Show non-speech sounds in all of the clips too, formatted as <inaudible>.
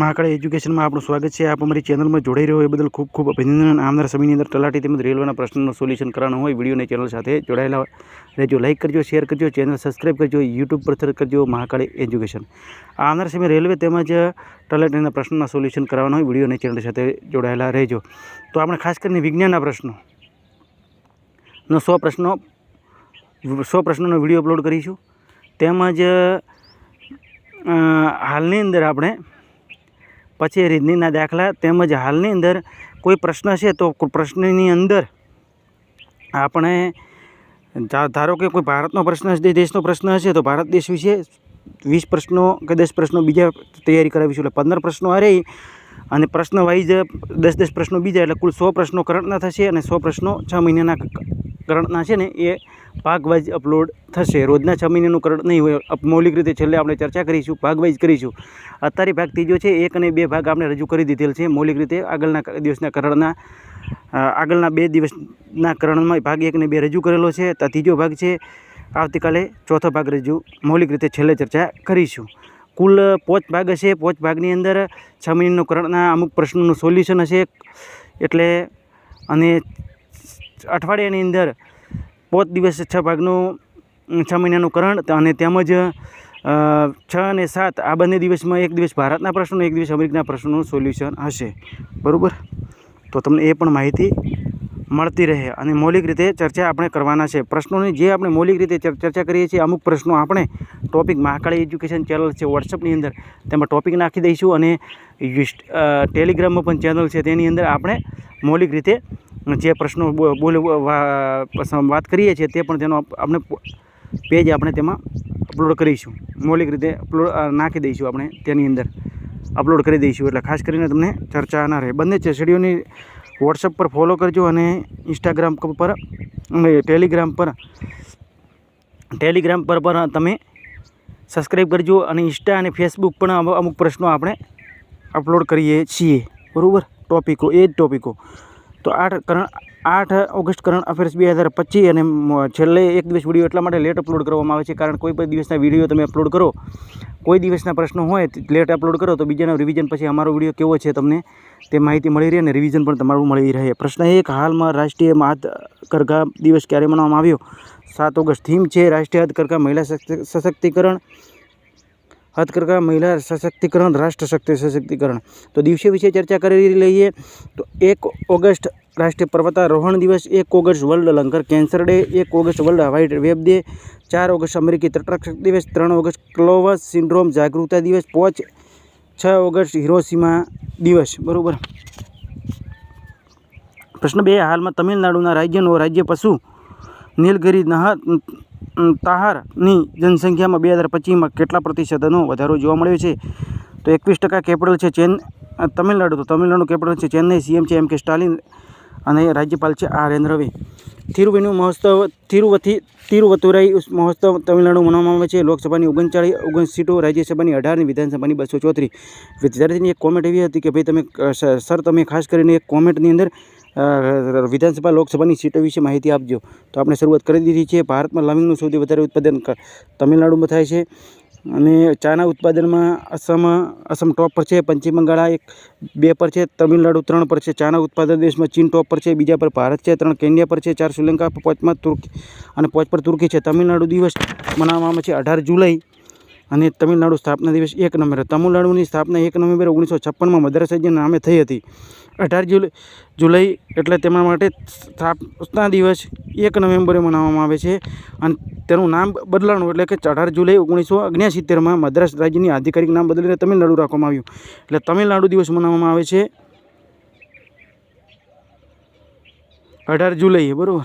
મહાકાળી એજ્યુકેશનમાં આપણું સ્વાગત છે. આપ અમારી ચેનલમાં જોડાઈ રહ્યો એ બદલ ખૂબ ખૂબ અભિનંદન. આવનાર સમયની અંદર તલાટી તેમજ રેલવેના પ્રશ્નનું સોલ્યુશન કરવાનું હોય, વિડીયોની ચેનલ સાથે જોડાયેલા રહેજો લાઇક કરજો શેર કરજો ચેનલ સબસ્ક્રાઈબ કરજો યુટ્યુબ પર સર્ચ કરજો મહાકાળી એજ્યુકેશન. આવનાર સમય રેલવે તેમજ તલાટીના પ્રશ્નના સોલ્યુશન કરવાના હોય, વિડીયોની ચેનલ સાથે જોડાયેલા રહેજો. તો આપણે ખાસ કરીને વિજ્ઞાનના પ્રશ્નો. નો સો પ્રશ્નો, સો પ્રશ્નોનો વીડિયો અપલોડ કરીશું. તેમજ હાલની અંદર આપણે પછી રીતનીના દાખલા તેમજ હાલની અંદર કોઈ પ્રશ્ન છે તો પ્રશ્નની અંદર આપણે ધારો કે કોઈ ભારતનો પ્રશ્ન હશે, દેશનો પ્રશ્ન હશે, તો ભારત દેશ વિશે વીસ પ્રશ્નો કે દસ પ્રશ્નો બીજા તૈયારી કરાવીશું. એટલે પંદર પ્રશ્નો આ રહી. અને પ્રશ્ન વાઇઝ દસ દસ પ્રશ્નો બીજા, એટલે કુલ સો પ્રશ્નો કરંટના થશે અને સો પ્રશ્નો છ મહિનાના કરંટના છે ને, એ ભાગવાઇઝ અપલોડ થશે. રોજના છ મહિનાનું કરંટ નહીં હોય. મૌલિક રીતે છેલ્લે આપણે ચર્ચા કરીશું ભાગ વાઇઝ કરીશું. અત્યારે ભાગ ત્રીજો છે, એક અને બે ભાગ આપણે રજૂ કરી દીધેલ છે. મૌલિક રીતે આગળના દિવસના કરણના આગળના બે દિવસના કરણમાં ભાગ એક અને બે રજૂ કરેલો છે. તો ત્રીજો ભાગ છે, આવતીકાલે ચોથો ભાગ રજૂ મૌલિક રીતે છેલ્લે ચર્ચા કરીશું. કુલ પોચ ભાગ હશે. પોચ ભાગની અંદર છ મહિનાનો કરણના અમુક પ્રશ્નોનું સોલ્યુશન હશે. એટલે અને અઠવાડિયાની અંદર પોચ દિવસ છ ભાગનું, છ મહિનાનું કરણ અને તેમજ છ અને સાત આ બંને દિવસમાં એક દિવસ ભારતના પ્રશ્નો, એક દિવસ અમેરિકાના પ્રશ્નોનું સોલ્યુશન હશે. બરાબર? તો તમને એ પણ માહિતી મળતી રહે અને મૌલિક રીતે ચર્ચા આપણે કરવાના છે. પ્રશ્નોની જે આપણે મૌલિક રીતે ચર- ચર્ચા કરીએ છીએ, અમુક પ્રશ્નો આપણે ટોપિક મહાકાળી એજ્યુકેશન ચેનલ છે વોટ્સઅપની અંદર તેમાં ટોપિક નાખી દઈશું અને ટેલિગ્રામમાં પણ ચેનલ છે, તેની અંદર આપણે મૌલિક રીતે જે પ્રશ્નો બોલે વાત કરીએ છીએ તે પણ તેનો આપણે પેજ આપણે તેમાં અપલોડ કરીશું. મૌલિક રીતે અપલોડ નાખી દઈશું આપણે તેની અંદર. અપલોડ કરી દઈશું એટલે ખાસ કરીને તમને ચર્ચા ના રહે. બંને ચેસડીઓની વોટ્સઅપ પર ફોલો કરજો અને ઇન્સ્ટાગ્રામ પર ટેલિગ્રામ પર. ટેલિગ્રામ પર પણ તમે સબસ્ક્રાઈબ કરજો અને ઇન્સ્ટા અને ફેસબુક પણ અમુક પ્રશ્નો આપણે અપલોડ કરીએ છીએ. બરાબર? ટોપિકો એ જ ટોપિકો તો આઠ કરણ, આઠ ઓગસ્ટ કરંટ અફેર્સ બે હજાર પચીસ અને છેલ્લે એક દિવસ વીડિયો એટલા માટે લેટ અપલોડ કરવામાં આવે છે કારણ કોઈ પણ દિવસના વીડિયો તમે અપલોડ કરો. કોઈ દિવસના પ્રશ્નો હોય લેટ અપલોડ કરો તો બીજાનો રિવિઝન પછી અમારો વીડિયો કેવો છે તમને તે માહિતી મળી રહે અને રિવિઝન પણ તમારું મળી રહે. પ્રશ્ન એક, હાલમાં રાષ્ટ્રીય હાથકરઘા દિવસ ક્યારે મનાવવામાં આવ્યો? સાત ઓગસ્ટ થીમ છે રાષ્ટ્રીય હાથકરઘા મહિલા સશક્તિ- સશક્તિકરણ. હાથકરઘા મહિલા સશક્તિકરણ, રાષ્ટ્ર શક્તિ સશક્તિકરણ. તો દિવસે વિશે ચર્ચા કરી લઈએ. તો એક ઓગસ્ટ રાષ્ટ્રીય પર્વતારોહણ દિવસ, એક August world lung cancer day, એક August world wide web day, ચાર ઓગસ્ટ અમેરિકી તટરક્ષક દિવસ, ત્રણ ઓગસ્ટ ક્લોવસ સિન્ડ્રોમ જાગૃતતા દિવસ, પાંચ છ ઓગસ્ટ હિરોસીમા દિવસ, બરાબર? પ્રશ્ન બે, હાલમાં તમિલનાડુના રાજ્યનો રાજ્ય પશુ નીલગિરી નહર તાહારની જનસંખ્યામાં બે હજાર પચીસમાં કેટલા પ્રતિશતનો વધારો જોવા મળ્યો છે? તો એકવીસ ટકા કેપિટલ છે ચેન તમિલનાડુ. તો તમિલનાડુ કેપિટલ છે ચેન્નઈ. સીએમ છે એમ કે સ્ટાલિન. અને રાજ્યપાલ છે આર એન રવિ. થિરુવેનુ મહોત્સવ, તિરુવથી, તિરુવતુરાઈ મહોત્સવ તમિલનાડુ મનાવવામાં આવે છે. લોકસભાની ઓગણચાળીસ ઓગણ સીટો, રાજ્યસભાની અઢારની, વિધાનસભાની બસો ચોત્રીસ વિદ્યાર્થીની એક કોમેન્ટ એવી હતી કે, ભાઈ, તમે સર, તમે ખાસ કરીને એક કોમેન્ટની અંદર વિધાનસભા, લોકસભાની સીટો વિશે માહિતી આપજો. તો આપણે શરૂઆત કરી દીધી છે. ભારતમાં લવિંગનું સૌથી વધારે ઉત્પાદન તમિલનાડુમાં થાય છે. અને ચાના ઉત્પાદનમાં અસમ અસમ ટોપ પર છે, પશ્ચિમ બંગાળ એક, બે પર છે, તમિલનાડુ ત્રણ પર છે, ચાના ઉત્પાદન દેશમાં ચીન ટોપ પર છે, બીજા પર ભારત છે, ત્રણ કેન્યા પર છે, ચાર શ્રીલંકા પાંચમાં તુર્કી, અને પાંચ પર તુર્કી છે. તમિલનાડુ દિવસ મનાવવામાં છે અઢાર જુલાઈ અને તમિલનાડુ સ્થાપના દિવસ એક નવેમ્બર. તમિલનાડુની સ્થાપના એક નવેમ્બર ઓગણીસો છપ્પનમાં મદ્રાસના નામે થઈ હતી. અઢાર જુલાઈ જુલાઈ એટલે તેમના માટે સ્થાપના દિવસ એક નવેમ્બરે મનાવવામાં આવે છે. અને તેનું નામ બદલાણું એટલે કે અઢાર જુલાઈ ઓગણીસો ઓગણસિત્તેરમાં મદ્રાસ રાજ્યની આધિકારિક નામ બદલીને તમિલનાડુ રાખવામાં આવ્યું. એટલે તમિલનાડુ દિવસ મનાવવામાં આવે છે. અઢાર જુલાઈએ બરાબર.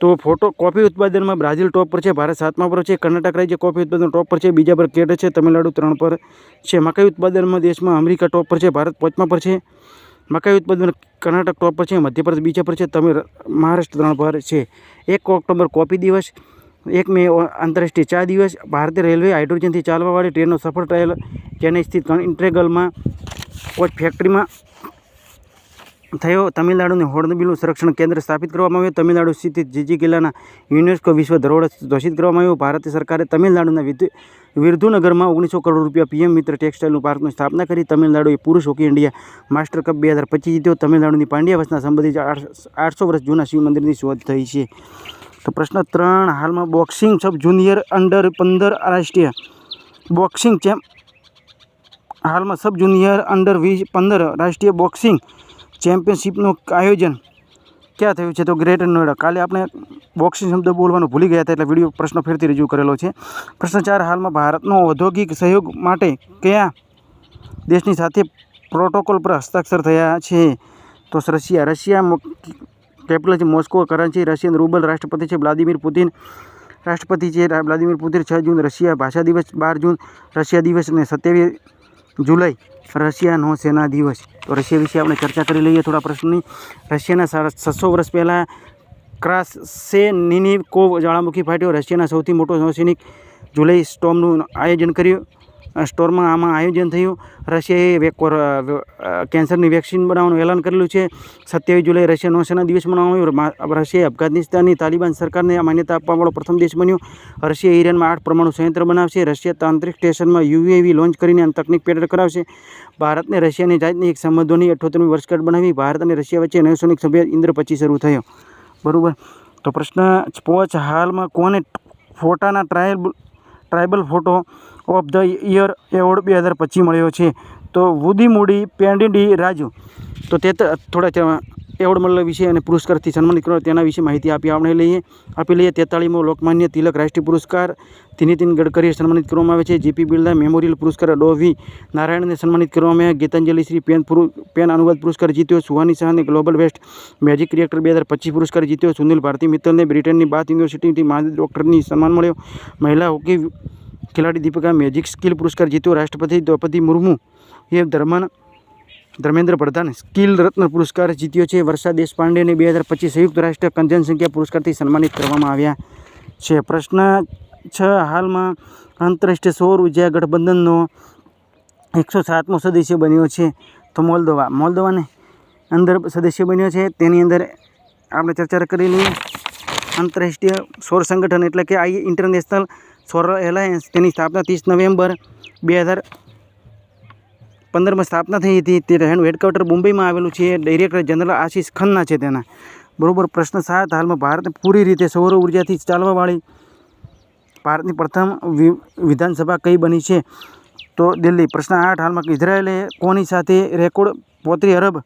તો ફોટો કોફી ઉત્પાદનમાં બ્રાઝિલ ટોપ પર છે, ભારત સાતમા પર છે, કર્ણાટક રાજ્ય કોફી ઉત્પાદન ટોપ પર છે, બીજા પર કેટ છે, તમિલનાડુ ત્રણ પર છે. મકાઈ ઉત્પાદનમાં દેશમાં અમેરિકા ટોપ પર છે, ભારત પાંચમા પર છે. મકાઈ ઉત્પાદન કર્ણાટક ટોપ પર છે, મધ્યપ્રદેશ બીજા પર છે, તમિલ, મહારાષ્ટ્ર ત્રણ પર છે. એક ઓક્ટોબર કોફી દિવસ, એક મે આંતરરાષ્ટ્રીય ચા દિવસ, ભારતીય રેલવે હાઇડ્રોજનથી ચાલવાવાળી ટ્રેનનો સફળ ટ્રાયલ, ચેન્નઈ સ્થિત ઇન્ટ્રેગલમાં કોચ ફેક્ટરીમાં થયો. તમિલનાડુને હોર્નબિલનું સંરક્ષણ કેન્દ્ર સ્થાપિત કરવામાં આવ્યું. તમિલનાડુ સ્થિત જીજી કિલ્લાના યુનેસ્કો વિશ્વ ધરોહર ઘોષિત કરવામાં આવ્યું. ભારત સરકારે તમિલનાડુના વિરધુનગરમાં ઓગણીસો કરોડ રૂપિયા પીએમ મિત્ર ટેક્સટાઇલનું પાર્કની સ્થાપના કરી. તમિલનાડુએ પુરુષ હોકી ઇન્ડિયા માસ્ટર કપ બે હજાર પચીસ જીત્યો. તમિલનાડુની પાંડ્યાવસના સંબંધિત આઠસો વર્ષ જૂના શિવ મંદિરની શોધ થઈ છે. તો પ્રશ્ન ત્રણ, હાલમાં બોક્સિંગ સબ જુનિયર અંડર પંદર રાષ્ટ્રીય બોક્સિંગ ચેમ્પ, હાલમાં સબ જુનિયર અંડર વીસ પંદર રાષ્ટ્રીય બોક્સિંગ ચેમ્પિયનશિપનું આયોજન ક્યાં થયું છે તો ગ્રેટર નોઈડા કાલે આપણે બોક્સિંગ શબ્દ બોલવાનું ભૂલી ગયા હતા એટલે વીડિયો પ્રશ્ન ફેરથી રજૂ કરેલો છે. પ્રશ્ન ચાર, હાલમાં ભારતનો ઔદ્યોગિક સહયોગ માટે કયા દેશની સાથે પ્રોટોકોલ પર હસ્તાક્ષર થયા છે? તો રશિયા. રશિયા કેપિટલ છે મોસ્કો, કરન્સી, રશિયન રૂબલ રાષ્ટ્રપતિ છે વ્લાદિમીર પુતિન. રાષ્ટ્રપતિ છે વ્લાદિમીર પુતિન, છ જૂન, રશિયા ભાષા દિવસ, બાર જૂન, રશિયા દિવસ અને સત્યાવીસ જુલાઈ રશિયા સેના દિવસ. તો રશિયા વિશે આપણે ચર્ચા કરી લઈએ થોડા પ્રશ્નની. રશિયાના સાડા વર્ષ પહેલાં ક્રાસેનિનિકોવ જ્વાળામુખી ફાટ્યો રશિયાના સૌથી મોટો નૌસૈનિક જુલાઈ સ્ટોમનું આયોજન કર્યું સ્ટોરમાં આમાં આયોજન થયું. રશિયાએ વેકોર કેન્સરની વેક્સિન બનાવવાનું એલાન કરેલું છે. સત્યાવીસ જુલાઈ રશિયા નૌસેના દિવસ મનાવવામાં આવ્યો. રશિયાએ અફઘાનિસ્તાનની તાલિબાન સરકારને માન્યતા આપવાવાળો પ્રથમ દેશ બન્યો. રશિયા ઈરાનમાં આઠ પરમાણુ સંયંત્ર બનાવશે. રશિયા તાંત્રિક સ્ટેશનમાં યુએવી લોન્ચ કરીને તકનિક પેટર્ન કરાવશે. ભારતને રશિયાની જાતની એક સંબંધોની અઠ્યોતેરમી વર્ષગાંઠ બનાવી ભારત અને રશિયા વચ્ચે નૌસૈનિક સભ્ય ઇન્દ્ર પછી શરૂ થયો. બરાબર? તો પ્રશ્ન પોચ, હાલમાં કોને ફોટાના trial tribal photo of the year award બે હજાર પચીસ મળ્યો છે. તો વુદી મૂડી પેન્ડિડી રાજુ. તો તે થોડા એવોર્ડ મળેલા વિશે અને પુરસ્કારથી સન્માનિત કરવા તેના વિશે માહિતી આપી આપણે લઈએ. આપી લઈએ, તેતાળીમો લોકમાન્ય તિલક રાષ્ટ્રીય પુરસ્કાર. નીતિન ગડકરીએ સન્માનિત કરવામાં આવે છે. જીપી બિરલા મેમોરિયલ પુરસ્કાર ડોવી નારાયણને સન્માનિત કરવામાં આવ્યા. ગીતાંજલિ શ્રી પેન પેન અનુવાદ પુરસ્કાર જીત્યો. સુહાની શાહને ગ્લોબલ વેસ્ટ મેજિક રિએક્ટર બે હજાર પચીસ પુરસ્કાર જીત્યો. સુનિલ ભારતી મિત્તલને બ્રિટનની બાથ યુનિવર્સિટીથી મહાન ડૉક્ટરની સન્માન મળ્યો. મહિલા હોકી ખેલાડી દીપિકા મેજિક સ્કિલ પુરસ્કાર જીત્યો. રાષ્ટ્રપતિ દ્રૌપદી મુર્મુ એ ધર્મન ધર્મેન્દ્ર પ્રધાન સ્કિલ રત્ન પુરસ્કાર જીત્યો છે. વર્ષા દેશપાંડેને બે હજાર પચીસ સંયુક્ત રાષ્ટ્ર જનસંખ્યા પુરસ્કારથી સન્માનિત કરવામાં આવ્યા છે. પ્રશ્ન છ, હાલમાં આંતરરાષ્ટ્રીય સૌર ઊર્જા ગઠબંધનનો એકસો સાતમો સદસ્ય બન્યો છે તો મોલ્દોવા. મોલ્દોવાને અંદર સદસ્ય બન્યો છે. તેની અંદર આપણે ચર્ચા કરી લઈએ. આંતરરાષ્ટ્રીય સૌર સંગઠન એટલે કે આઈ ઇન્ટરનેશનલ સૌર એલાયન્સ તેની સ્થાપના ત્રીસ નવેમ્બર બે હજાર પંદરમાં સ્થાપના થઈ હતી. તે તેનું હેડક્વાર્ટર મુંબઈમાં આવેલું છે. ડાયરેક્ટર જનરલ આશીષ ખન્ના છે તેના. બરાબર, પ્રશ્ન સાત. હાલમાં ભારત પૂરી રીતે સૌર ઉર્જાથી ચાલવાવાળી ભારતની પ્રથમ વિધાનસભા કઈ બની છે? તો દિલ્હી. પ્રશ્ન આઠ. હાલમાં ઇઝરાયેલે કોની સાથે રેકોર્ડ પોત્રી અરબ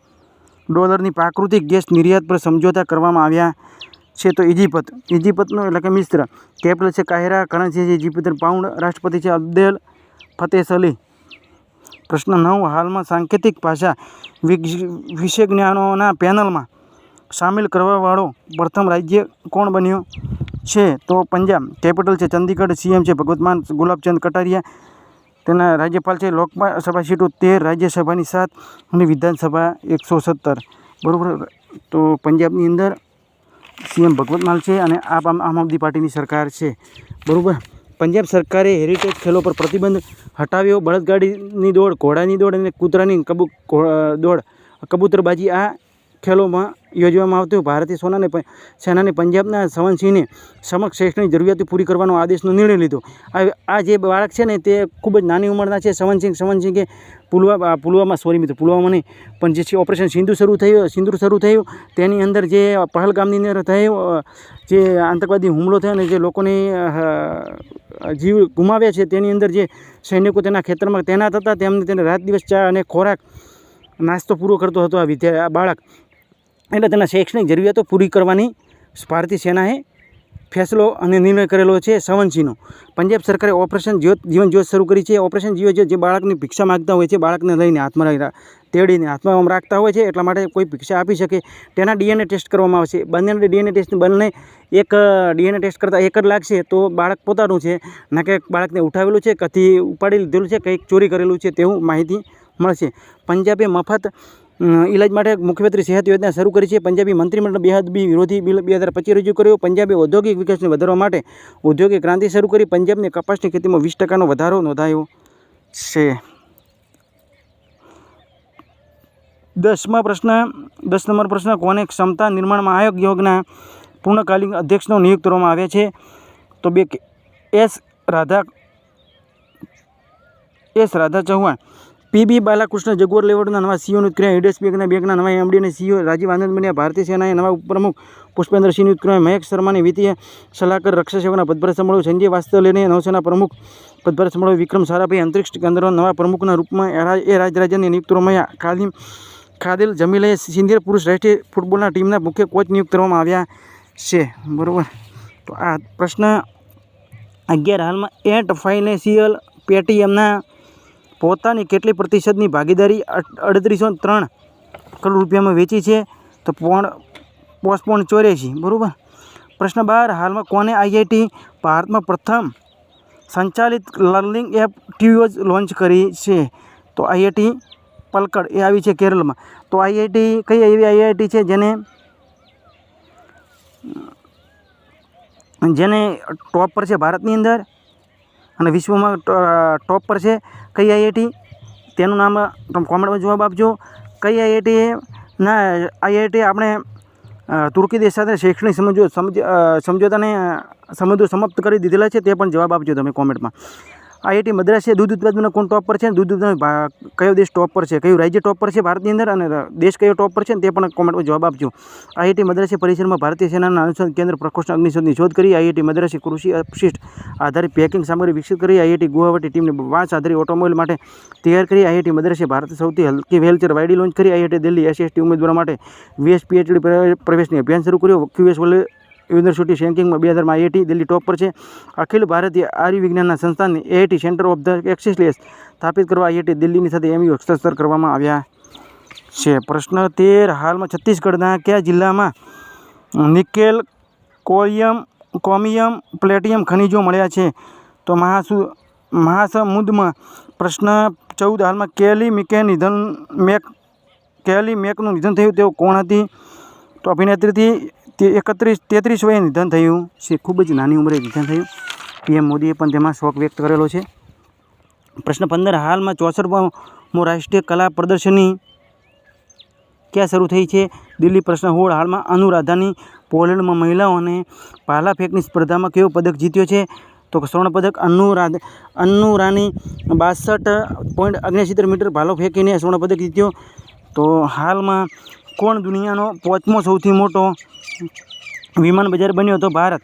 ડોલરની પ્રાકૃતિક ગેસ નિર્યાત પર સમજોતા કરવામાં આવ્યા? છે તો ઇજિપત. ઇજિપતનો એટલે કે મિશ્ર. કેપિટલ છે કાહેરા કરન્સી છે ઇજિપ્ત પાઉન્ડ રાષ્ટ્રપતિ છે અબ્દેલ ફતેહ અલી પ્રશ્ન નવ, હાલમાં સાંકેતિક ભાષા વિશેજ્ઞાનોના પેનલમાં સામેલ કરવાવાળો પ્રથમ રાજ્ય કોણ બન્યો છે? તો પંજાબ. કેપિટલ છે ચંદીગઢ, સીએમ છે ભગવતમાન ગુલાબચંદ કટારિયા. તેના રાજ્યપાલ છે લોકસભા સીટો તેર, રાજ્યસભાની સાત અને વિધાનસભા એકસો સત્તર. બરાબર? તો પંજાબની અંદર સીએમ ભગવત માલ છે અને આપ આમ આમ આદમી પાર્ટીની સરકાર છે. બરાબર? પંજાબ સરકારે હેરિટેજ ખેલો પર પ્રતિબંધ હટાવ્યો. બળદગાડીની દોડ, ઘોડાની દોડ અને કૂતરાની કબૂ દોડ. કબૂતરબાજી આ ખેલોમાં યોજવામાં આવતું ભારતીય સોનાને સેનાને પંજાબના સવનસિંહને સમક્ષ શ્રેષ્ઠની જરૂરિયાતો પૂરી કરવાનો આદેશનો નિર્ણય લીધો. આ જે બાળક છે ને તે ખૂબ જ નાની ઉંમરના છે. સવનસિંહ, સંવનસિંહે પુલવા પુલવામા સોરી મિત્રો પુલવામા નહીં, પણ જે છે ઓપરેશન સિંધુ શરૂ થયું સિંદૂર શરૂ થયું, તેની અંદર જે પહલગામની અંદર થયો જે આતંકવાદી હુમલો થયો અને જે લોકોને જીવ ગુમાવ્યા છે, તેની અંદર જે સૈનિકો તેના ખેતરમાં તૈનાત હતા, તેમને તેને રાત દિવસ ચા અને ખોરાક નાસ્તો પૂરો કરતો હતો આ વિદ્યા, આ બાળક. એટલે તેના શૈક્ષણિક જરૂરિયાતો પૂરી કરવાની ભારતીય સેનાએ ફેસલો અને નિર્ણય કરેલો છે સવનસિંહનો પંજાબ સરકારે ઓપરેશન જ્યોત, જીવન જ્યોત શરૂ કરી છે. ઓપરેશન જીવન જ્યોત જે બાળકની ભિક્ષા માગતા હોય છે, બાળકને લઈને હાથમાં તેડીને હાથમાં રાખતા હોય છે, એટલા માટે કોઈ ભિક્ષા આપી શકે. તેના ડીએનએ ટેસ્ટ કરવામાં આવશે. બંને ડીએનએ ટેસ્ટ બંને એક ડીએનએ ટેસ્ટ કરતાં એક જ લાગશે, તો બાળક પોતાનું છે. ના કે બાળકને ઉઠાવેલું છે, કથી ઉપાડી લીધેલું છે, કંઈક ચોરી કરેલું છે, તેવું માહિતી મળશે. પંજાબે મફત ઇલાજ માટે મુખ્યમંત્રી સેહત યોજના શરૂ કરી છે. પંજાબી મંત્રીમંડળ બેહદબી વિરોધી બિલ બે હજાર પચીસ રજૂ કર્યો. પંજાબે ઔદ્યોગિક વિકાસને વધારવા માટે ઔદ્યોગિક ક્રાંતિ શરૂ કરી. પંજાબની કપાસની ખેતીમાં વીસ ટકાનો વધારો નોંધાયો છે. દસમા પ્રશ્ન, દસ નંબર પ્રશ્ન, કોને ક્ષમતા નિર્માણમાં આયોગ યોગના પૂર્ણકાલીન અધ્યક્ષનો નિયુક્ત કરવામાં આવ્યા છે? તો બે S Radha S Radha Chauhan PB Balakrishna જગોર લેવડના નવા સીઓ નિયુક્ત કર્યા. હિડેસ બેંકના બેંકના નવા એમડી અને સીઓ રાજીવ આનંદ બન્યા. ભારતીય સેનાએ નવા ઉપપ્રમુખ પુષ્પેન્દ્રસિંહ નિયુક્ત કર્યા. મહેક શર્માની વિત્તીય સલાહકાર રક્ષા સેવાના પદભાર સંભાળ્યો. સંજય વાસ્તવલેને નૌસેના પ્રમુખ પદભાર સંભાળ્યો. વિક્રમ સારાભાઈ અંતરિક્ષ કેન્દ્રના નવા પ્રમુખના રૂપમાં એ રા- એ રાજરાજ્યની નિયુક્ત કરવામાં ખાદિમ, ખાદિલ જમીલે સિંધિયર પુરુષ રાષ્ટ્રીય ફૂટબોલના ટીમના મુખ્ય કોચ નિયુક્ત કરવામાં આવ્યા છે. બરાબર. તો આ પ્રશ્ન અગિયાર હાલમાં એટ ફાઇનેન્શિયલ પેટીએમના પોતાની કેટલી પ્રતિશતની ભાગીદારી અડત્રીસો ત્રણ કરોડ રૂપિયામાં વેચી છે, તો પોણ પોસ્ટપોન ચોર્યાસી, બરાબર? પ્રશ્ન બાર, હાલમાં કોને આઈઆઈટી ભારતમાં પ્રથમ સંચાલિત લર્નિંગ એપ ટ્યુઓઝ લોન્ચ કરી છે? તો આઈઆઈટી પલકડ, એ આવી છે કેરળમાં. તો આઈઆઈટી, કઈ એવી આઈઆઈટી છે જેને જેને ટોપ પર છે ભારતની અંદર? અને વિશ્વમાં ટોપ પર છે કઈ આઈઆઈટી તેનું નામ તમે કોમેન્ટમાં જવાબ આપજો. કઈ આઈઆઈટી ના આઈઆઈટી આપણે તુર્કી દેશ સાથે શૈક્ષણિક સમજો સમજ સમજોતાને સમજો સમાપ્ત કરી દીધેલા છે તે પણ જવાબ આપજો તમે કોમેન્ટમાં. આઈઆઈટી મદ્રાસે દૂધ ઉત્પાદનમાં કોણ ટોપ પર છે દૂધ ઉત્પાદન કયો દેશ ટોપ પર છે? કયું રાજ્ય ટોપ પર છે ભારતની અંદર અને દેશ કયો ટોપ પર છે તે પણ કોમેન્ટમાં જવાબ આપજો. આઈઆઈટી મદ્રાસે પરિસરમાં ભારતીય સેનાના અનુસંધ કેન્દ્ર પ્રકોષ્ઠ અગ્નિશોધની શોધ કરી, આઈઆઈટી મદ્રાસે કૃષિ અપશિષ્ટ આધારિત પેકિંગ સામગ્રી વિકસિત કરી, આઈઆઈટી ગુવાહાટી ટીમને વાંસ આધારિત ઓટોમોબાઈલ માટે તૈયાર કરી, આઈઆઈટી મદ્રાસે ભારત સૌથી હલકી વ્હીલચેર વાયડી લોન્ચ કરી, આઈઆઈટી દિલ્હી એસએસટી ઉમેદવારો માટે વીએસ પીએચડી પ્રવેશની અભિયાન શરૂ કર્યો ક્યુએસ વર્લ્ડ યુનિવર્સિટી રેન્કિંગમાં બે હજારમાં એટી દિલ્હી ટોપ પર છે. અખિલ ભારતીય આયુર્વિજ્ઞાનના સંસ્થાનની AIT centre of the excellence સ્થાપિત કરવા આઈઆઈટી દિલ્હીની સાથે એમયુ હસ્તાક્ષર કરવામાં આવ્યા છે. પ્રશ્ન તેર, હાલમાં છત્તીસગઢના કયા જિલ્લામાં નિકેલ કોલિયમ કોમિયમ, પ્લેટિયમ ખનિજો મળ્યા છે? તો મહાસુ મહાસમુદમાં પ્રશ્ન ચૌદ, હાલમાં કેલી મિકે નિધન મેક, કેલી મેકનું નિધન થયું, તેઓ કોણ હતી? તો અભિનેત્રીથી તે એકત્રીસ, તેત્રીસ વયે નિધન થયું. છે ખૂબ જ નાની ઉંમરે નિધન થયું. પીએમ મોદીએ પણ તેમાં શોક વ્યક્ત કરેલો છે. પ્રશ્ન પંદર, હાલમાં ચોસઠમો રાષ્ટ્રીય કલા પ્રદર્શની ક્યાં શરૂ થઈ છે? દિલ્હી પ્રશ્ન હોળ, હાલમાં અનુરાધાની પોલેન્ડમાં મહિલાઓને ભાલા ફેંકની સ્પર્ધામાં કયો પદક જીત્યો છે? તો સ્વર્ણ પદક અનુરાધ અનુરાની બાસઠ પોઈન્ટ ઓગણસિત્તેર મીટર ભાલો ફેંકીને સ્વર્ણ પદક જીત્યો. તો હાલમાં કોણ દુનિયાનો પાંચમો સૌથી મોટો વિમાન બજાર બન્યો હતો ભારત.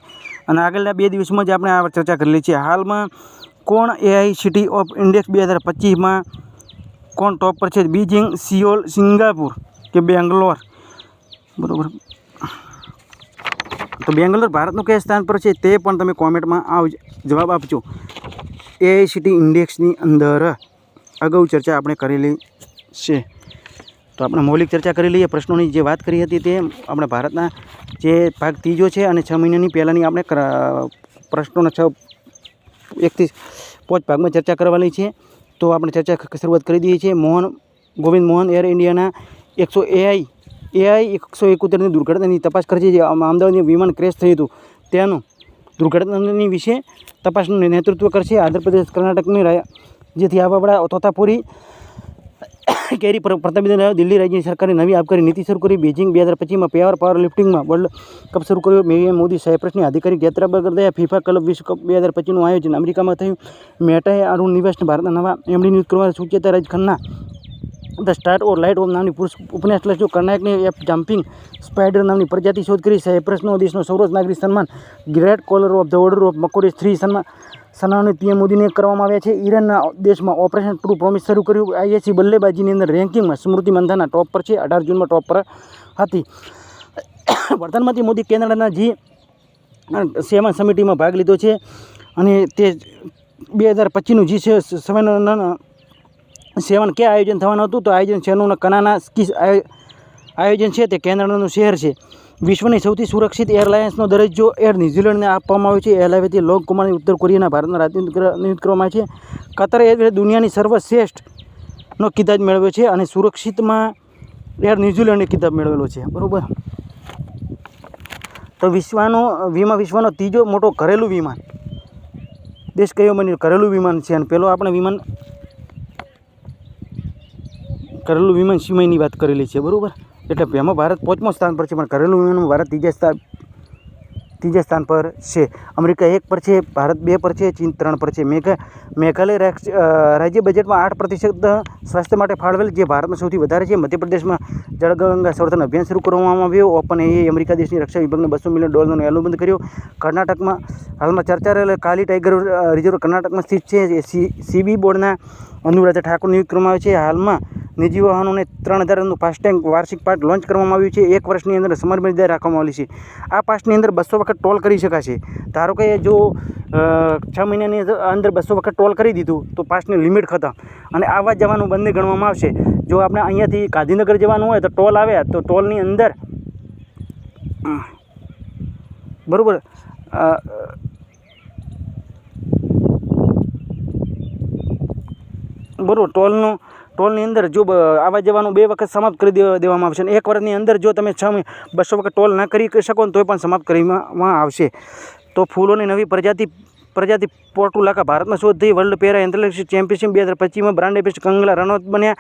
અને આગળના બે દિવસમાં જ આપણે આ ચર્ચા કરેલી છે. હાલમાં કોણ એઆઈ સિટી ઓફ ઇન્ડેક્સ બે હજાર પચીસમાં કોણ ટોપ પર છે? બીજિંગ, સિયોલ, સિંગાપુર કે બેંગ્લોર? બરાબર. તો બેંગ્લોર ભારતનું કયા સ્થાન પર છે તે પણ તમે કોમેન્ટમાં આવ, જવાબ આપજો. એઆઈ સિટી ઇન્ડેક્સની અંદર અગાઉ ચર્ચા આપણે કરેલી છે. તો આપણે મૌલિક ચર્ચા કરી લઈએ. પ્રશ્નોની જે વાત કરી હતી તે આપણે ભારતના જે ભાગ ત્રીજો છે અને છ મહિનાની પહેલાંની આપણે પ્રશ્નોના છ એકથી પાંચ ભાગમાં ચર્ચા કરવાની છે. તો આપણે ચર્ચા શરૂઆત કરી દઈએ છીએ. મોહન, ગોવિંદ મોહન, એર ઇન્ડિયાના એકસો એઆઈ એઆઈ એકસો એકોતેરની દુર્ઘટનાની તપાસ કરી છે જે અમ- અમદાવાદની વિમાન ક્રેશ થયું હતું. તેનું દુર્ઘટનાની વિશે તપાસનું નેતૃત્વ કરશે. આંધ્રપ્રદેશ કર્ણાટકની જેથી આવા બાબડા તોતાપુરી <coughs> કેરી પર પ્રતાપીને દિલ્હી રાજ્યની સરકારે નવી આબકારી નીતિ શરૂ કરી. બેઇજિંગ બે હજાર પચીસમાં પેવર પાવર લિફ્ટિંગમાં વર્લ્ડ કપ શરૂ કર્યો. પીએમ મોદી સાયપ્રસની આધિકારિક યાત્રા પર ગયા ફીફા ક્લબ વિશ્વ કપ બે હજાર પચીસનું આયોજન અમેરિકામાં થયું. મેટાએ અરુણ નિવાસને ભારતના નવા એમડી નિયુક્ત કરવા Sucheta Raj Khanna, the start or light of નામની પુરુષ ઉપન્યાસ લખ્યો કર્ણાયકની એફ જમ્પિંગ સ્પાઇડર નામની પ્રજાતિ શોધ કરી. સાયપ્રસનો દેશનો સૌરજ નાગરિક સન્માન, great collar of the order of મકોરી three સન્માન સન્માનિત પીએમ મોદીને કરવામાં આવ્યા છે. ઈરાનના દેશમાં ઓપરેશન ટ્રુ પ્રોમિસ શરૂ કર્યું. આઈએસસી બલ્લેબાજીની અંદર રેન્કિંગમાં સ્મૃતિ મંધાના ટોપ પર છે. અઢાર જૂનમાં ટોપ પર હતી. પ્રધાનમંત્રી મોદી કેનેડાના જી સેવન સમિટીમાં ભાગ લીધો છે અને તે બે હજાર પચીસનું જી સેવન સેવન ક્યાં આયોજન થવાનું હતું? તો આયોજન શહેરનું કનાના સ્કી આયો- આયોજન છે તે કેનેડાનું શહેર છે. વિશ્વની સૌથી સુરક્ષિત એરલાઇન્સનો દરજ્જો એર ન્યૂઝીલેન્ડને આપવામાં આવ્યો છે. એરલાઇવેથી લોક કુમારની ઉત્તર કોરિયાના ભારતના રાજદૂત કરવામાં છે. કતર એરવે દુનિયાની સર્વશ્રેષ્ઠનો કિતાબ મેળવ્યો છે અને સુરક્ષિતમાં એર ન્યૂઝીલેન્ડે કિતાબ મેળવેલો છે. બરાબર? તો વિશ્વનો, વીમા વિશ્વનો ત્રીજો મોટો ઘરેલું વિમાન. દેશ કયો બન્યો? ઘરેલું વિમાન છે. અને પેલો આપણે વિમાન, ઘરેલું વિમાન સિવાયની વાત કરેલી છે. બરાબર? એટલે એમાં ભારત પાંચમો સ્થાન પર છે, પણ ઘરેલું વિમાનમાં ભારત ત્રીજા સ્થાન ત્રીજા સ્થાન પર છે. અમેરિકા એક પર છે, ભારત બે પર છે, ચીન ત્રણ પર છે. મેઘા, મેઘાલય રાજ્ય બજેટમાં આઠ પ્રતિશત સ્વાસ્થ્ય માટે ફાળવેલ, જે ભારતમાં સૌથી વધારે છે. મધ્યપ્રદેશમાં જળગંગા સંવર્ધન અભિયાન શરૂ કરવામાં આવ્યું. ઓપન એ અમેરિકા દેશની રક્ષા વિભાગને બસો મિલિયન ડોલરનો એલુબંધ કર્યો. કર્ણાટકમાં હાલમાં ચર્ચા રહેલા કાલી ટાઈગર રિઝર્વ કર્ણાટકમાં સ્થિત છે. સીબી બોર્ડના અનુરાધા ઠાકોર નિયુક્ત કરવામાં આવે છે. હાલમાં નિજી વાહનોને ત્રણ હજારનું ફાસ્ટેગ વાર્ષિક પાસ લોન્ચ કરવામાં આવ્યું છે. એક વર્ષની અંદર સમરમર્યાદા રાખવામાં આવેલી છે. આ પાસની અંદર બસો વખત ટોલ કરી શકાશે. ધારો કે જો છ મહિનાની અંદર બસો વખત ટોલ કરી દીધું, તો પાસની લિમિટ ખતમ. અને આવવા જવાનું બંને ગણવામાં આવશે. જો આપણે અહીંયાથી ગાંધીનગર જવાનું હોય તો ટોલ આવે, તો ટોલની અંદર બરાબર બરાબર, ટોલનું, ટોલની અંદર જો આવવા જવાનું બે વખત સમાપ્ત કરી દેવા, દેવામાં આવશે અને એક વર્ષની અંદર જો તમે છ બસો વખત ટોલ ના કરી શકો ને તોય પણ સમાપ્ત કરવામાં આવશે. તો ફૂલોની નવી પ્રજાતિ પ્રજાતિ પોર્ટુલાકા ભારતમાં શોધ વર્લ્ડ પેરા એથ્લેટિક્સ ચેમ્પિયનશિપ બે હજાર પચીસમાં બ્રાન્ડ એમ્બેસેડર કંગલા રનૌત બન્યા.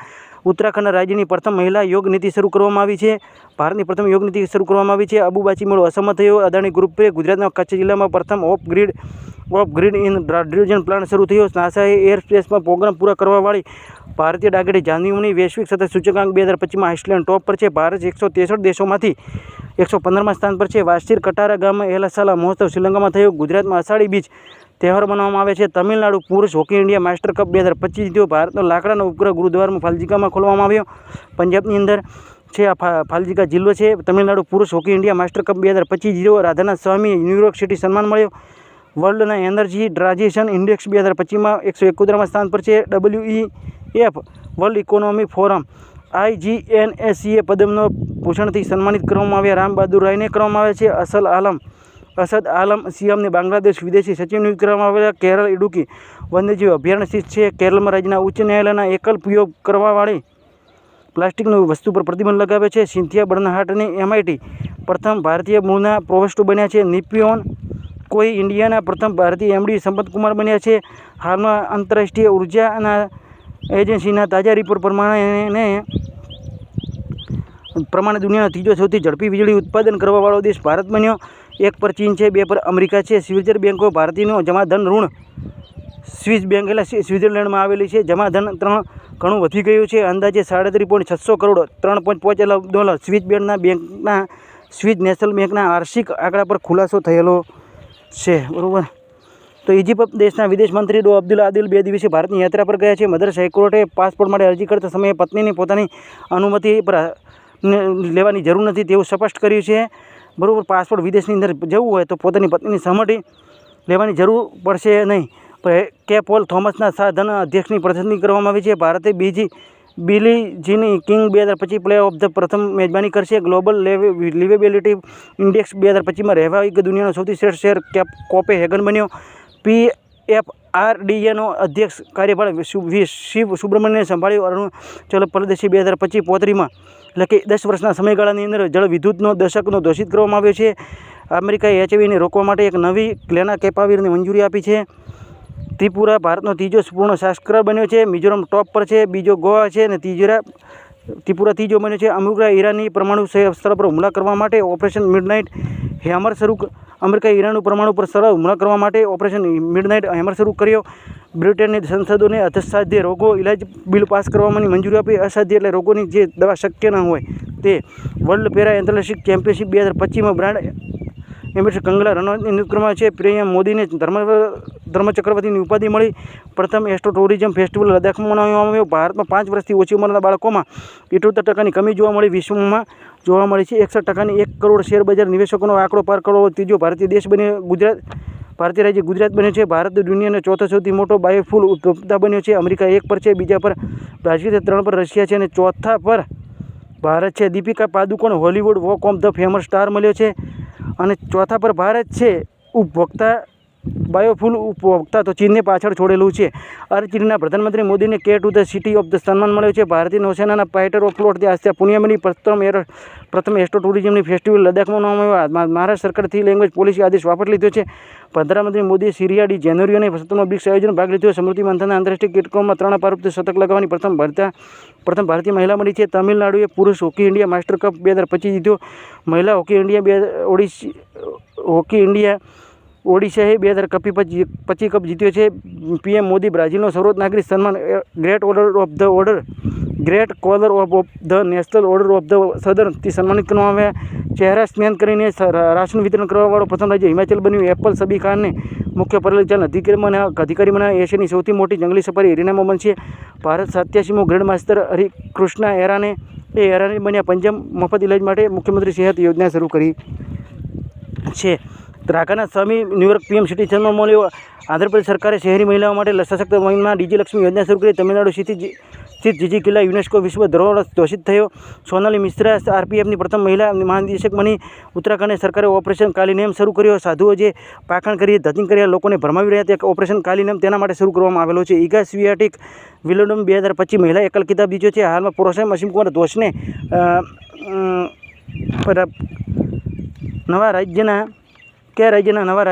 ઉત્તરાખંડ રાજ્યની પ્રથમ મહિલા યોગ નીતિ શરૂ કરવામાં આવી છે. ભારતની પ્રથમ યોગ નીતિ શરૂ કરવામાં આવી છે. અબુબાચી મેળો અસમત થયો. અદાણી ગ્રુપે ગુજરાતના કચ્છ જિલ્લામાં પ્રથમ off grid off green in hydrogen plant શરૂ થયો. નાસાએ એર સ્પેસમાં પ્રોગ્રામ પૂરા કરવાવાળી ભારતીય ડાગેટી જાન્યુની વૈશ્વિક સતત સૂચકાંક બે હજાર પચીસમાં આઇસલેન્ડ ટોપ પર છે. ભારત એકસો ત્રેસઠ દેશોમાંથી એકસો પંદરમાં સ્થાન પર છે. વાસ્તીર કટારા ગામમાં એલાસાલા મહોત્સવ શ્રીલંકામાં થયો. ગુજરાતમાં અષાઢી બીજ તહેવાર મનાવવામાં આવે છે. તમિલનાડુ પુરુષ હોકી ઇન્ડિયા માસ્ટર કપ બે હજાર પચીસ જીત્યો. ભારતનો લાકડાનો ઉપગ્રહ ગુરુદ્વારમાં ફાલજીકામાં ખોલવામાં આવ્યો. પંજાબની અંદર છે આ ફાલજીકા જિલ્લો છે. તમિલનાડુ પુરુષ હોકી ઇન્ડિયા માસ્ટર કપ બે હજાર પચીસ જીત્યો. રાધાનાથ સ્વામી ન્યુયોર્ક સિટી સન્માન મળ્યો. વર્લ્ડના એનર્જી ટ્રાન્ઝિશન ઇન્ડેક્સ બે હજાર પચીસમાં એકસો એકોતેરમાં સ્થાન પર છે. W F, world economic forum IGNSC પદમનો ભૂષણથી સન્માનિત કરવામાં આવ્યા. રામ બહાદુર રાયને કરવામાં આવે છે. અસલ આલમ, અસદ આલમ સિયામને બાંગ્લાદેશ વિદેશી સચિવ નિયુક્ત કરવામાં આવેલા કેરળ ઇડુકી વન્યજીવ અભયારણ્ય સ્થિત છે. કેરળમાં રાજ્યના ઉચ્ચ ન્યાયાલયના એકલ ઉપયોગ કરવાવાળી પ્લાસ્ટિકની વસ્તુ પર પ્રતિબંધ લગાવે છે. સિંથિયા બર્નહાટની એમઆઈટી પ્રથમ ભારતીય મૂળના પ્રોવેસ્ટો બન્યા છે. નિપિયોન કોઈ ઇન્ડિયાના પ્રથમ ભારતીય એમડી સંપતકુમાર બન્યા છે. હાલમાં આંતરરાષ્ટ્રીય ઉર્જાના એજન્સીના તાજા રિપોર્ટ પ્રમાણે પ્રમાણે દુનિયાનો ત્રીજો સૌથી ઝડપી વીજળી ઉત્પાદન કરવાવાળો દેશ ભારત બન્યો. એક પર ચીન છે, બે પર અમેરિકા છે. સ્વિટ્ઝર બેન્કો ભારતીયનું જમાધન ઋણ સ્વિસ બેંક એટલે સ્વિ- સ્વિટ્ઝરલેન્ડમાં આવેલી છે. જમાધન ત્રણ ઘણું વધી ગયું છે. અંદાજે સાડત્રીસ પોઈન્ટ છસો કરોડ, ત્રણ પોઈન્ટ પાંચ ડોલર સ્વિસ બેન્કના બેંકના, સ્વિસ નેશનલ બેંકના વાર્ષિક આંકડા પર ખુલાસો થયેલો છે, બરાબર? તો ઇજિપ્ત દેશના વિદેશ મંત્રી ડો અબ્દુલ આદિલ બે દિવસીય ભારતની યાત્રા પર ગયા છે. મધર હાઈકોર્ટે પાસપોર્ટ માટે અરજી કરતા સમયે પત્નીને પોતાની અનુમતિ પર લેવાની જરૂર નથી તેવું સ્પષ્ટ કર્યું છે. બરાબર, પાસપોર્ટ વિદેશની અંદર જવું હોય તો પોતાની પત્નીની સહમતિ લેવાની જરૂર પડશે નહીં. કે પોલ થોમસના સાધન અધ્યક્ષની પસંદગી કરવામાં આવી છે. ભારતે બીજી બિલી જીની કિંગ બે હજાર પચીસ પ્લે ઓફ ધ પ્રથમ મેજબાની કરશે. ગ્લોબલ લિવેબિલિટી ઇન્ડેક્સ બે હજાર પચીસમાં રહેવા યોગ્ય દુનિયાનો સૌથી શ્રેષ્ઠ શેર કેપ કોપે હેગન બન્યો. પી એફ આર ડીએનો અધ્યક્ષ કાર્યભાર શિવ સુબ્રમણ્યને સંભાળ્યો. અરુણાચલ પ્રદેશી બે હજાર પચીસ પોતરીમાં કે દસ વર્ષના સમયગાળાની અંદર જળ વિદ્યુતનો દશકનો દોષિત કરવામાં આવ્યો છે. અમેરિકાએ એચઆઈવીને રોકવા માટે એક નવી ક્લેના કેપાવીરને મંજૂરી આપી છે. ત્રિપુરા ભારતનો ત્રીજો પૂર્ણ શાસ્ત્ર બન્યો છે, મિઝોરમ ટોપ પર છે, બીજો ગોવા છે અને ત્રીજરા ત્રિપુરા ત્રીજો બન્યો છે. અમેરિકા, ઈરાનની પરમાણુ સ્થળ પર હુમલા કરવા માટે ઓપરેશન મિડનાઇટ હેમર શરૂ અમેરિકા ઈરાન પરમાણુ પર સરળ હુમલા કરવા માટે ઓપરેશન મિડનાઇટ હેમર શરૂ કર્યો. બ્રિટનની સંસદોને અસાધ્ય રોગો ઇલાજ બિલ પાસ કરવાની મંજૂરી આપી. અસાધ્ય એટલે રોગોની જે દવા શક્ય ન હોય તે વર્લ્ડ પેરા એથ્લેટિક્સ ચેમ્પિયનશિપ બે હજાર પચીસમાં બ્રાન્ડ એમ્બેસેડર કંગલા રનૌતની નિયુક્ત છે. પ્રિયમ મોદીને ધર્મ, ધર્મચક્રવર્તીની ઉપાધિ મળી. પ્રથમ એસ્ટ્રો ટુરિઝમ ફેસ્ટિવલ લદ્દાખમાં મનાવવામાં આવ્યો. ભારતમાં પાંચ વર્ષથી ઓછી ઉંમરના બાળકોમાં ઇઠોતેર ટકાની કમી જોવા મળી. વિશ્વમાં જોવા મળી છે એકસઠ ટકાની એક કરોડ શેરબજાર નિવેશકોનો આંકડો પાર કરવો ત્રીજો ભારતીય દેશ બન્યો ગુજરાત. ભારતીય રાજ્ય ગુજરાત બન્યો છે. ભારત દુનિયાનો ચોથો સૌથી મોટો બાયોફૂલ ઉપભોક્તા બન્યો છે. અમેરિકા એક પર છે, બીજા પર બ્રાઝિલ ત્રણ પર રશિયા છે અને ચોથા પર ભારત છે. Deepika Padukone Hollywood walk of the famous star મળ્યો છે. અને ચોથા પર ભારત છે ઉપભોક્તા બાયોફુલ ઉપભોક્તા તો ચીનને પાછળ છોડેલું છે. અર્જેન્ટિના પ્રધાનમંત્રી મોદીને key to the city of the સન્માન મળ્યું છે. ભારતીય નૌસેનાના પાઇટર ઓફ ફ્લોટ આજે પુણ્યમની પ્રથમ એર, પ્રથમ એસ્ટ્રો ટુરિઝમની ફેસ્ટિવલ લદ્દાખમાં મનાવવામાં આવ્યો. મહારાષ્ટ્ર સરકારથી લેંગ્વેજ પોલિસી આદેશ વાપર લીધો છે. પ્રધાનમંત્રી મોદીએ સિરિયાડી જાન્યુઆરી અને સત્તરમાં બ્રિક્સ આયોજન ભાગ લીધો. સ્મૃતિ મંથનના આંતરરાષ્ટ્રીય ક્રિકેટમાં ત્રણ પાર શતક લગાવવાની પ્રથમ ભારતીય પ્રથમ ભારતીય મહિલા મળી છે. તમિલનાડુએ પુરુષ હોકી ઇન્ડિયા માસ્ટર કપ બે હજાર પચીસ જીત્યો. મહિલા હોકી ઇન્ડિયા બે હોકી ઇન્ડિયા ઓડિશાએ બે હજાર કપી પચી કપ જીત્યો છે. પીએમ મોદી બ્રાઝિલનો સર્વોચ્ચ નાગરિક સન્માન great order of the order great collar of of the national order of the સદર્નથી સન્માનિત કરવામાં આવ્યા. ચહેરા સ્નેન કરીને રાશન વિતરણ કરવાવાળો પ્રથમ રાજ્ય હિમાચલ બન્યું. એપલ સબી ખાનને મુખ્ય પરિચાલન અધિકારી મને અધિકારી મને એશિયાની સૌથી મોટી જંગલી સફારી એરિનામાં બનશે ભારત સત્યાસીમો ગ્રેન્ડ માસ્ટર હરિકૃષ્ણ એરાને, એ એરાને બન્યા પંજાબ મફત ઇલાજ માટે મુખ્યમંત્રી સેહત યોજના શરૂ કરી છે. ધ્રાકાના Swami New York PM city સિટીઝનમાં મળ્યો. આંધ્રપ્રદેશ સરકારે શહેરી મહિલાઓ માટે સશક્ત મહિલામાં ડીજી લક્ષ્મી યોજના શરૂ કરી તમિલનાડુ સ્થિત સ્થિત જીજી કિલ્લા યુનેસ્કો વિશ્વ ધરોહર ઘોષિત થયો. સોનાલી મિશ્રા આરપીએફની પ્રથમ મહિલા મહાનિદેશક બની. ઉત્તરાખંડ સરકારે ઓપરેશન કાલીનેમ શરૂ કર્યો. સાધુઓ જે પાખણ કરી ધતિંગ કર્યા લોકોને ભરમાવી રહ્યા તે ઓપરેશન કાલીનેમ તેના માટે શરૂ કરવામાં આવેલો છે. ઇગા સ્વિયાટિક વિલોડમ બે હજાર પચીસ મહિલા એકલ કિતાબ જીત્યો છે. હાલમાં પુરુષોત્તમ અસીમ કુમાર દોષને અ, અમ, પર- નવા રાજ્યના કયા રાજ્યના નવા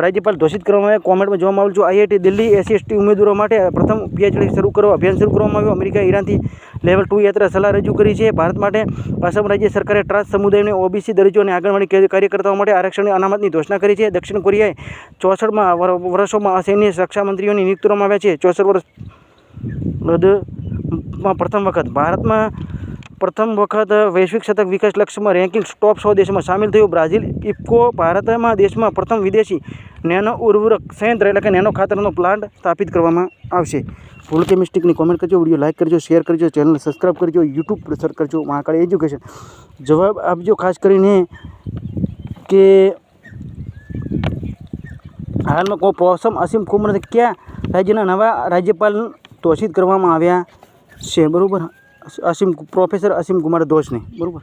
રાજ્યપાલ ઘોષિત કરવામાં આવ્યા? કોમેન્ટમાં જોવામાં આવ્યું છે, આઈઆઈટી દિલ્હી એસસી એસટી ઉમેદવારો માટે પ્રથમ પીએચડી શરૂ કરવા, અભિયાન શરૂ કરવામાં આવ્યું. અમેરિકા, ઈરાનથી લેવલ ટુ યાત્રા સલાહ રજૂ કરી છે. ભારત માટે આસામ રાજ્ય સરકારે ટ્રાન્સ સમુદાયને ઓબીસી દરજ્જો અને આંગણવાડી કાર્ય- કાર્યકર્તાઓ માટે આરક્ષણની અનામતની ઘોષણા કરી છે. દક્ષિણ કોરિયાએ ચોસઠમાં વર્ષોમાં સૈન્ય રક્ષામંત્રીઓની નિયુક્ત કરવામાં આવ્યા છે. ચોસઠ વર્ષમાં પ્રથમ વખત ભારતમાં પ્રથમ વખત વૈશ્વિક શતક વિકાસ લક્ષ્યમાં રેન્કિંગ ટોપ સો દેશમાં સામેલ થયું. બ્રાઝિલ, ઇફકો ભારતમાં દેશમાં પ્રથમ વિદેશી નેનો ઉર્વરક સંયંત્ર એટલે કે નેનો ખાતરનો પ્લાન્ટ સ્થાપિત કરવામાં આવશે. ફૂલ કે કોમેન્ટ કરજો વીડિયો લાઇક કરજો શેર કરજો ચેનલ સબસ્ક્રાઈબ કરજો યુટ્યુબ પર સર્ચ કરજો, મહાકાળ એજ્યુકેશન જવાબ આપજો ખાસ કરીને કે હાલમાં પોસમ અસીમ કુમાર કયા રાજ્યના નવા રાજ્યપાલ તોષિત કરવામાં આવ્યા છે? બરાબર? અસીમ પ્રોફેસર અસીમ કુમાર દોશને બરાબર?